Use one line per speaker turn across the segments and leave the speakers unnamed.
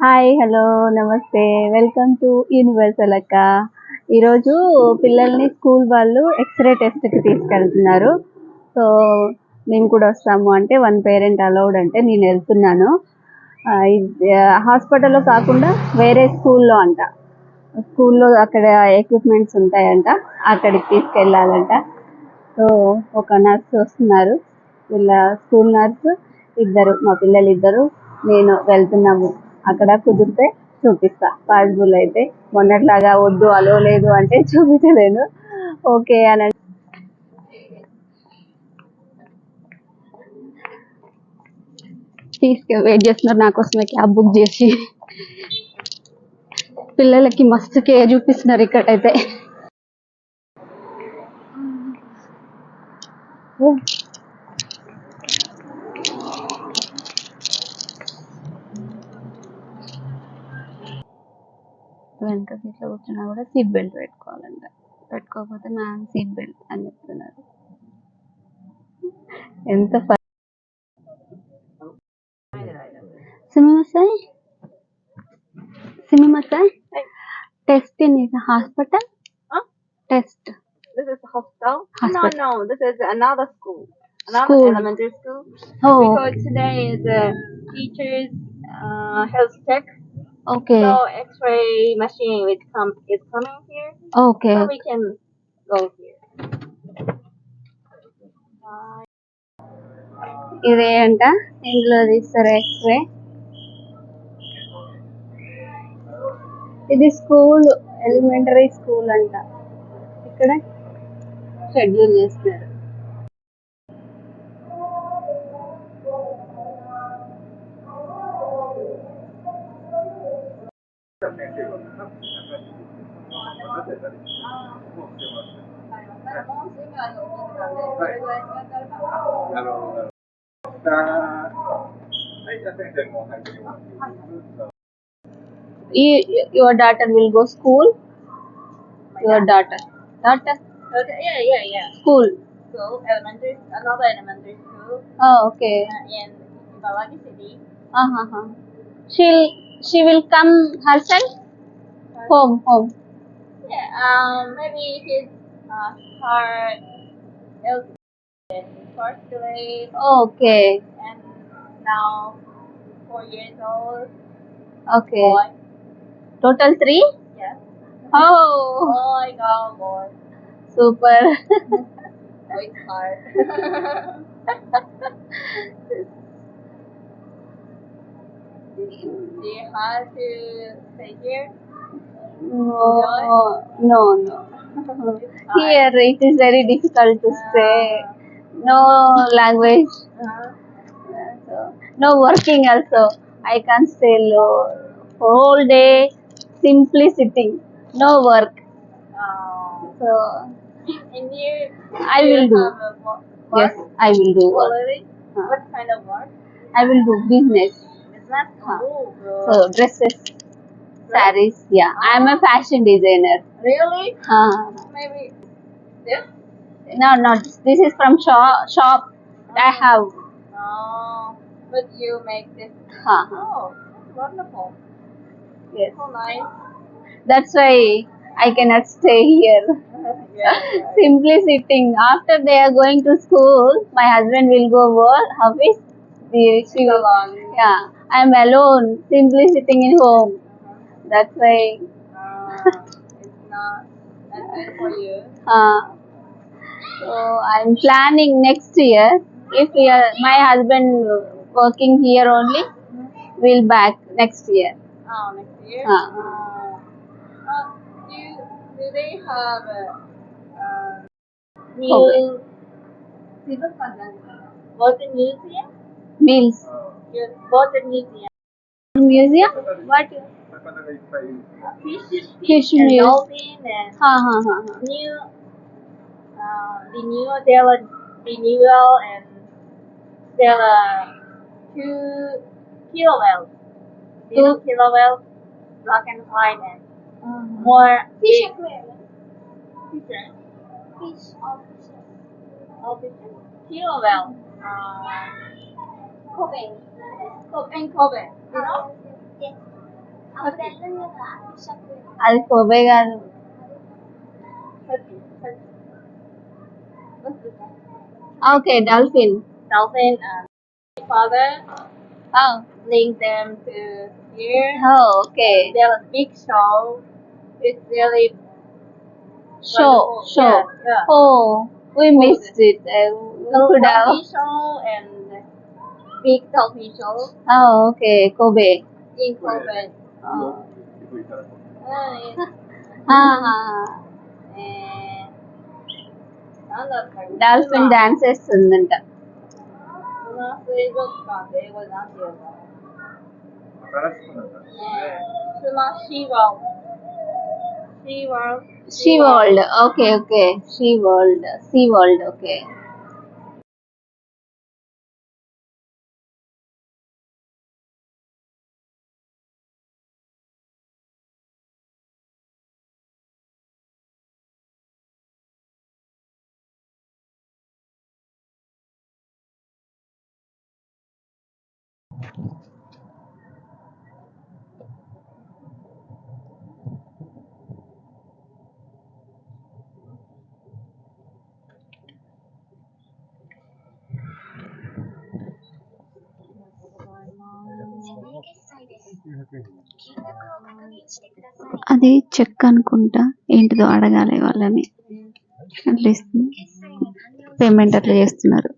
Hi hello నమస్తే. Welcome to universal అక్క. ఈరోజు పిల్లల్ని స్కూల్ వాళ్ళు ఎక్స్రే టెస్ట్కి తీసుకెళ్తున్నారు. సో మేము కూడా వస్తాము. అంటే వన్ పేరెంట్ అలౌడ్ అంటే నేను వెళ్తున్నాను. హాస్పిటల్లో కాకుండా వేరే స్కూల్లో అంట. స్కూల్లో అక్కడ ఎక్విప్మెంట్స్ ఉంటాయంట. అక్కడికి తీసుకెళ్ళాలంట సో ఒక నర్స్ వస్తున్నారు. వీళ్ళ స్కూల్ నర్స్ ఇద్దరు మా పిల్లలు ఇద్దరు నేను వెళ్తున్నాము. అక్కడ కుదిరితే చూపిస్తా. పాసిబుల్ అయితే మొన్నట్లాగా వద్దు అలో లేదు అంటే చూపించలేను. ఓకే అని తీసుకు వెయిట్ చేస్తున్నారు నా కోసమే క్యాబ్ బుక్ చేసి. పిల్లలకి మస్తు కేర్ చూపిస్తున్నారు ఇక్కడైతే. వెనక సీట్లో కూర్చున్నా కూడా సీట్ బెల్ట్ పెట్టుకోవాలంట పెట్టుకోకపోతే మ్యామ్ సీట్ బెల్ట్ అని చెప్తున్నారు ఎంత సినిమాసాయ్ సినిమాసాయ్ test in is hospital
Huh?
Test
This is the hospital?
Hospital.
No, no, this is another school. Another
School.
elementary school.
Oh.
Because today is a teacher's uh, health check.
Okay
So X-ray machine is come is coming here.
Okay
So we can go here.
ఇదే అంట ఇంట్లో తీస్తారు x ray ఇది school elementary school అంట. ఇక్కడ schedule చేస్తున్నారు. You- your daughter will go school? Your daughter. Daughter?
Okay, yeah, yeah, yeah.
school.
School, elementary, another elementary school.
Oh okay.
Uh, in Ibaraki City.
uh-huh. she'll she will come herself? Home home
Yeah, um, maybe his uh, heart first grade
okay
and now four years old.
okay
Boy.
total three
Yes.
oh
Boy, girl, boy.
super
Big heart. Do you have to stay here?
No no no here it is very difficult to say no language no working also i can't stay low whole day simply sitting no work so
and you,
I will do.
have a wo- work?
yes i will do
Oh,
work.
What kind of work?
i will do business
Is that
Huh.
cool, bro?
so dresses sarees yeah i am a fashion designer
really?
uh,
Maybe this?
no not this is from shop shop i have
Oh, but you make this.
huh.
Oh, wonderful.
yes
So nice.
that's why i cannot stay here
yeah, yeah.
simply sitting after they are going to school my husband will go work office the she will, yeah i'm alone simply sitting in home that's why
Uh, it's not that for you.
uh, so i'm planning next year if we are, my husband working here only we'll back next year
Oh, next year?
Huh.
Uh, uh, do, do they have uh, new
Okay.
water museum?
meals
Yes, water museum.
museum what
Fish,
Fish
and
museum.
dolphin and
ha ha ha
new uh, renewal. There were renewal and there are two whales. Little
Two-
whales, black and white, and
Uh,
more
Fish
big
aquarium.
fishes.
Fish, all fishes.
All fishes. Killer whale. Uh,
Kobe.
Kobe and Kobe. You know?
Yes.
అది cobaea కాదు
Turkey. Turkey. What's this one?
Okay dolphin
Dolphin. Um, father link them to here.
Okay
There was big show. It's really
show
wonderful.
Show
Yeah, yeah.
Oh we missed it Uh, we could have
Dolphin show and big dolphin show
oh okay kobe
in Kobe. Dolphin dance వేస్తుందంట
sea world okay okay sea world sea world okay అది check అనుకుంటా ఏంటిదో అడగాలి వాళ్ళని. అట్లా payment అట్లా చేస్తున్నారు.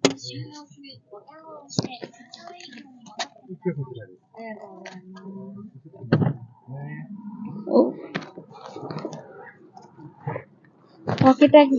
Okay thank